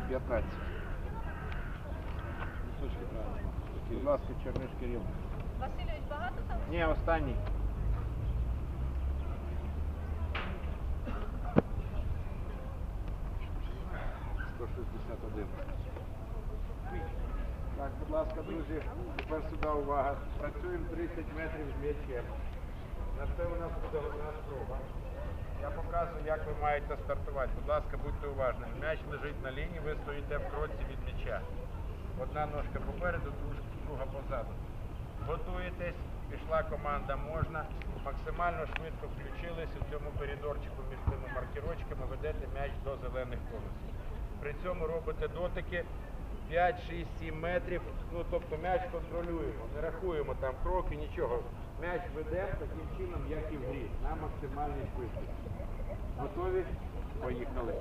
15. Точки правильно. Будь ласка, Черниш Кирил. Васильович, багато там? Ні, останній. Так, будь ласка, друзі, тепер сюди увага. Працюємо 30 метрів з м'ячем. На це у нас буде одна спроба. Як ви маєте стартувати. Будь ласка, будьте уважні. М'яч лежить на лінії, ви стоїте в кроці від м'яча. Одна ножка попереду, друга позаду. Готуєтесь, пішла команда можна. Максимально швидко включились у цьому коридорчику між тими маркірочками, ведете м'яч до зелених конусів. При цьому робите дотики 5, 6, 7 метрів. Ну тобто м'яч контролюємо, не рахуємо там кроки, нічого. М'яч ведемо таким чином, як і в грі, на максимальній швидкості. Готові? Поїхали.